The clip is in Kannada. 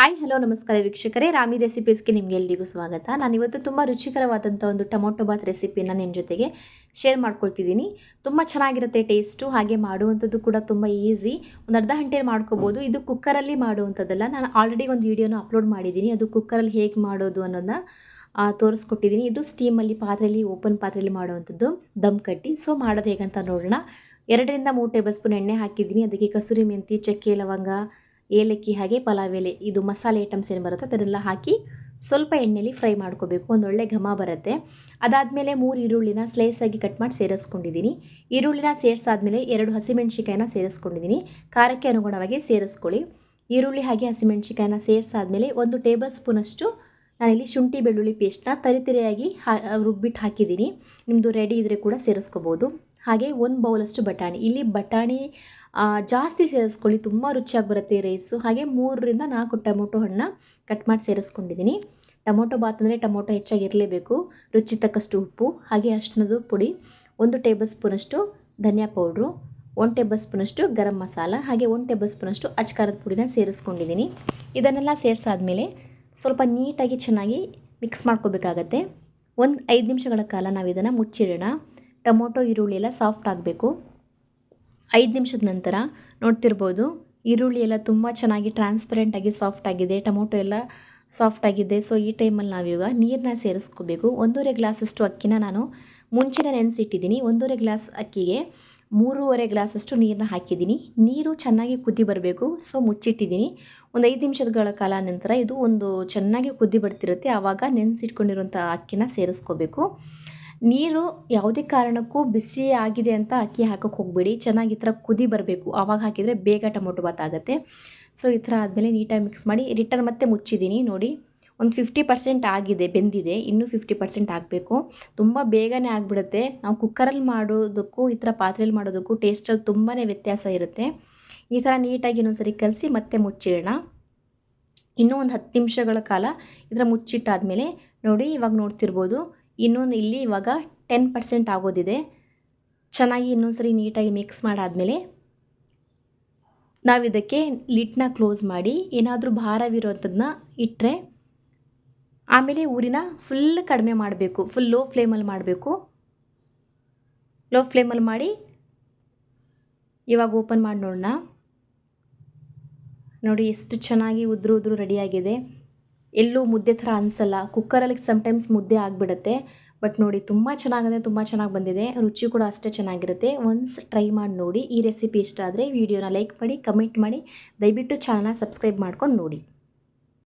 ಹಾಯ್ ಹಲೋ ನಮಸ್ಕಾರ ವೀಕ್ಷಕರೇ. ರಾಮಿ ರೆಸಿಪೀಸ್ಗೆ ನಿಮಗೆ ಎಲ್ಲರಿಗೂ ಸ್ವಾಗತ. ನಾನು ಇವತ್ತು ತುಂಬ ರುಚಿಕರವಾದಂಥ ಒಂದು ಟೊಮೊಟೊ ಬಾತ್ ರೆಸಿಪಿನ ನಿಮ್ಮ ಜೊತೆಗೆ ಶೇರ್ ಮಾಡ್ಕೊಳ್ತಿದ್ದೀನಿ. ತುಂಬ ಚೆನ್ನಾಗಿರುತ್ತೆ ಟೇಸ್ಟು ಹಾಗೆ ಮಾಡುವಂಥದ್ದು ಕೂಡ ತುಂಬ ಈಸಿ ಒಂದು ಅರ್ಧ ಗಂಟೆಯಲ್ಲಿ ಮಾಡ್ಕೋಬೋದು. ಇದು ಕುಕ್ಕರಲ್ಲಿ ಮಾಡುವಂಥದ್ದಲ್ಲ. ನಾನು ಆಲ್ರೆಡಿ ಒಂದು ವೀಡಿಯೋನ ಅಪ್ಲೋಡ್ ಮಾಡಿದ್ದೀನಿ. ಅದು ಕುಕ್ಕರಲ್ಲಿ ಹೇಗೆ ಮಾಡೋದು ಅನ್ನೋದನ್ನ ತೋರಿಸ್ಕೊಟ್ಟಿದ್ದೀನಿ. ಇದು ಸ್ಟೀಮಲ್ಲಿ ಪಾತ್ರೆಯಲ್ಲಿ ಓಪನ್ ಪಾತ್ರೆಯಲ್ಲಿ ಮಾಡುವಂಥದ್ದು. ದಮ್ ಕಟ್ಟಿ. ಸೊ ಮಾಡೋದು ಹೇಗಂತ ನೋಡೋಣ. ಎರಡರಿಂದ ಮೂರು ಟೇಬಲ್ ಸ್ಪೂನ್ ಎಣ್ಣೆ ಹಾಕಿದ್ದೀನಿ. ಅದಕ್ಕೆ ಕಸೂರಿ ಮೆಂತಿ, ಚಕ್ಕೆ, ಲವಂಗ ಏಲಕ್ಕಿ ಹಾಗೆ ಪಲಾವ್ ಎಲೆ, ಇದು ಮಸಾಲೆ ಐಟಮ್ಸ್ ಏನು ಬರುತ್ತೆ, ಅದನ್ನೆಲ್ಲ ಹಾಕಿ ಸ್ವಲ್ಪ ಎಣ್ಣೆಲಿ ಫ್ರೈ ಮಾಡ್ಕೋಬೇಕು. ಒಂದೊಳ್ಳೆ ಘಮ ಬರುತ್ತೆ. ಅದಾದಮೇಲೆ ಮೂರು ಈರುಳ್ಳಿನ ಆಗಿ ಕಟ್ ಮಾಡಿ ಸೇರಿಸ್ಕೊಂಡಿದ್ದೀನಿ. ಈರುಳ್ಳಿನ ಸೇರಿಸಾದ್ಮೇಲೆ ಎರಡು ಹಸಿಮೆಣ್ಸಿಕಾಯಿನ ಸೇರಿಸ್ಕೊಂಡಿದ್ದೀನಿ. ಖಾರಕ್ಕೆ ಅನುಗುಣವಾಗಿ ಸೇರಿಸ್ಕೊಳ್ಳಿ. ಈರುಳ್ಳಿ ಹಾಗೆ ಹಸಿಮೆಣ್ಸಿಕಾಯಿನ ಸೇರಿಸಾದ್ಮೇಲೆ ಒಂದು ಟೇಬಲ್ ಸ್ಪೂನಷ್ಟು ನಾನಿಲ್ಲಿ ಶುಂಠಿ ಬೆಳ್ಳುಳ್ಳಿ ಪೇಸ್ಟ್ನ ತರಿತರಿಯಾಗಿ ಹಾ ರುಬ್ಬಿಟ್ಟು ಹಾಕಿದ್ದೀನಿ. ನಿಮ್ಮದು ರೆಡಿ ಇದ್ದರೆ ಕೂಡ ಸೇರಿಸ್ಕೋಬೋದು. ಹಾಗೆ ಒಂದು ಬೌಲಷ್ಟು ಬಟಾಣಿ. ಇಲ್ಲಿ ಬಟಾಣಿ ಜಾಸ್ತಿ ಸೇರಿಸ್ಕೊಳ್ಳಿ. ತುಂಬ ರುಚಿಯಾಗಿ ಬರುತ್ತೆ ರೈಸು ಹಾಗೆ ಮೂರರಿಂದ ನಾಲ್ಕು ಟೊಮೊಟೊ ಹಣ್ಣು ಕಟ್ ಮಾಡಿ ಸೇರಿಸ್ಕೊಂಡಿದ್ದೀನಿ. ಟೊಮೊಟೊ ಬಾತ್ ಅಂದರೆ ಟೊಮೊಟೊ ಹೆಚ್ಚಾಗಿ ಇರಲೇಬೇಕು ರುಚಿ ತಕ್ಕಷ್ಟು ಉಪ್ಪು, ಹಾಗೆ ಅಷ್ಟನದು ಪುಡಿ, ಒಂದು ಟೇಬಲ್ ಸ್ಪೂನಷ್ಟು ಧನಿಯಾ ಪೌಡ್ರು, ಒಂದು ಟೇಬಲ್ ಸ್ಪೂನಷ್ಟು ಗರಂ ಮಸಾಲ, ಹಾಗೆ ಒಂದು ಟೇಬಲ್ ಸ್ಪೂನಷ್ಟು ಅಚ್ಕಾರದ ಪುಡಿನ ಸೇರಿಸ್ಕೊಂಡಿದ್ದೀನಿ. ಇದನ್ನೆಲ್ಲ ಸೇರಿಸಾದ್ಮೇಲೆ ಸ್ವಲ್ಪ ನೀಟಾಗಿ ಚೆನ್ನಾಗಿ ಮಿಕ್ಸ್ ಮಾಡ್ಕೋಬೇಕಾಗತ್ತೆ. ಒಂದು ಐದು ನಿಮಿಷಗಳ ಕಾಲ ನಾವು ಇದನ್ನು ಮುಚ್ಚಿಡೋಣ. ಟೊಮೊಟೊ ಈರುಳ್ಳಿ ಎಲ್ಲ ಸಾಫ್ಟ್ ಆಗಬೇಕು. ಐದು ನಿಮಿಷದ ನಂತರ ನೋಡ್ತಿರ್ಬೋದು, ಈರುಳ್ಳಿ ಎಲ್ಲ ತುಂಬ ಚೆನ್ನಾಗಿ ಟ್ರಾನ್ಸ್ಪರೆಂಟಾಗಿ ಸಾಫ್ಟ್ ಆಗಿದೆ, ಟೊಮೊಟೊ ಎಲ್ಲ ಸಾಫ್ಟ್ ಆಗಿದೆ. ಸೊ ಈ ಟೈಮಲ್ಲಿ ನಾವೀಗ ನೀರನ್ನ ಸೇರಿಸ್ಕೋಬೇಕು. ಒಂದೂವರೆ ಗ್ಲಾಸಷ್ಟು ಅಕ್ಕಿನ ನಾನು ಮುಂಚೆನೇ ನೆನೆಸಿಟ್ಟಿದ್ದೀನಿ. ಒಂದೂವರೆ ಗ್ಲಾಸ್ ಅಕ್ಕಿಗೆ ಮೂರುವರೆ ಗ್ಲಾಸಷ್ಟು ನೀರನ್ನ ಹಾಕಿದ್ದೀನಿ. ನೀರು ಚೆನ್ನಾಗಿ ಕುದಿ ಬರಬೇಕು. ಸೊ ಮುಚ್ಚಿಟ್ಟಿದ್ದೀನಿ. ಒಂದು ಐದು ನಿಮಿಷಗಳ ಕಾಲ ನಂತರ ಇದು ಒಂದು ಚೆನ್ನಾಗಿ ಕುದಿ ಬರ್ತಿರುತ್ತೆ. ಆವಾಗ ನೆನೆಸಿಟ್ಕೊಂಡಿರುವಂಥ ಅಕ್ಕಿನ ಸೇರಿಸ್ಕೋಬೇಕು. ನೀರು ಯಾವುದೇ ಕಾರಣಕ್ಕೂ ಬಿಸಿ ಆಗಿದೆ ಅಂತ ಅಕ್ಕಿ ಹಾಕೋಕ್ಕೆ ಹೋಗಬೇಡಿ. ಚೆನ್ನಾಗಿ ಈ ಥರ ಕುದಿ ಬರಬೇಕು. ಆವಾಗ ಹಾಕಿದರೆ ಬೇಗ ಟೊಮೊಟೊ ಬಾತ್ ಆಗುತ್ತೆ. ಸೊ ಈ ಥರ ಆದಮೇಲೆ ನೀಟಾಗಿ ಮಿಕ್ಸ್ ಮಾಡಿ ರಿಟರ್ನ್ ಮತ್ತೆ ಮುಚ್ಚಿದ್ದೀನಿ. ನೋಡಿ, ಒಂದು ಫಿಫ್ಟಿ ಪರ್ಸೆಂಟ್ ಆಗಿದೆ, ಬೆಂದಿದೆ. ಇನ್ನೂ ಫಿಫ್ಟಿ ಪರ್ಸೆಂಟ್ ಆಗಬೇಕು. ತುಂಬ ಬೇಗನೆ ಆಗಿಬಿಡುತ್ತೆ. ನಾವು ಕುಕ್ಕರಲ್ಲಿ ಮಾಡೋದಕ್ಕೂ, ಈ ಥರ ಪಾತ್ರೆಯಲ್ಲಿ ಮಾಡೋದಕ್ಕೂ ಟೇಸ್ಟಲ್ಲಿ ತುಂಬಾ ವ್ಯತ್ಯಾಸ ಇರುತ್ತೆ. ಈ ಥರ ನೀಟಾಗಿ ಇನ್ನೊಂದ್ಸರಿ ಕಲಸಿ ಮತ್ತೆ ಮುಚ್ಚಿಡೋಣ. ಇನ್ನೂ ಒಂದು ಹತ್ತು ನಿಮಿಷಗಳ ಕಾಲ ಇದರ ಮುಚ್ಚಿಟ್ಟಾದಮೇಲೆ ನೋಡಿ, ಇವಾಗ ನೋಡ್ತಿರ್ಬೋದು. ಇನ್ನೊಂದು ಇಲ್ಲಿ ಇವಾಗ ಟೆನ್ ಪರ್ಸೆಂಟ್ ಆಗೋದಿದೆ. ಚೆನ್ನಾಗಿ ಇನ್ನೊಂದು ಸರಿ ನೀಟಾಗಿ ಮಿಕ್ಸ್ ಮಾಡಾದಮೇಲೆ ನಾವು ಇದಕ್ಕೆ ಲಿಟ್ನ ಕ್ಲೋಸ್ ಮಾಡಿ ಏನಾದರೂ ಭಾರವಿರೋಂಥದ್ದನ್ನ ಇಟ್ಟರೆ ಆಮೇಲೆ ಊರಿನ ಫುಲ್ ಕಡಿಮೆ ಮಾಡಬೇಕು. ಫುಲ್ ಲೋ ಫ್ಲೇಮಲ್ಲಿ ಮಾಡಬೇಕು. ಲೋ ಫ್ಲೇಮಲ್ಲಿ ಮಾಡಿ ಇವಾಗ ಓಪನ್ ಮಾಡಿ ನೋಡೋಣ. ನೋಡಿ ಎಷ್ಟು ಚೆನ್ನಾಗಿ ಉದ್ರು ಉದ್ರು ರೆಡಿಯಾಗಿದೆ ಎಲ್ಲೂ ಮುದ್ದೆ ಥರ ಅನಿಸಲ್ಲ. ಕುಕ್ಕರಲ್ಲಿ ಸಮ್ಟೈಮ್ಸ್ ಮುದ್ದೆ ಆಗಿಬಿಡುತ್ತೆ. ಬಟ್ ನೋಡಿ, ತುಂಬ ಚೆನ್ನಾಗಿದೆ ತುಂಬ ಚೆನ್ನಾಗಿ ಬಂದಿದೆ. ರುಚಿ ಕೂಡ ಅಷ್ಟೇ ಚೆನ್ನಾಗಿರುತ್ತೆ. ಒನ್ಸ್ ಟ್ರೈ ಮಾಡಿ ನೋಡಿ. ಈ ರೆಸಿಪಿ ಇಷ್ಟ ಆದರೆ ವಿಡಿಯೋನ ಲೈಕ್ ಮಾಡಿ ಕಮೆಂಟ್ ಮಾಡಿ. ದಯವಿಟ್ಟು ಚಾನಲ್ನ ಸಬ್ಸ್ಕ್ರೈಬ್ ಮಾಡ್ಕೊಂಡು ನೋಡಿ.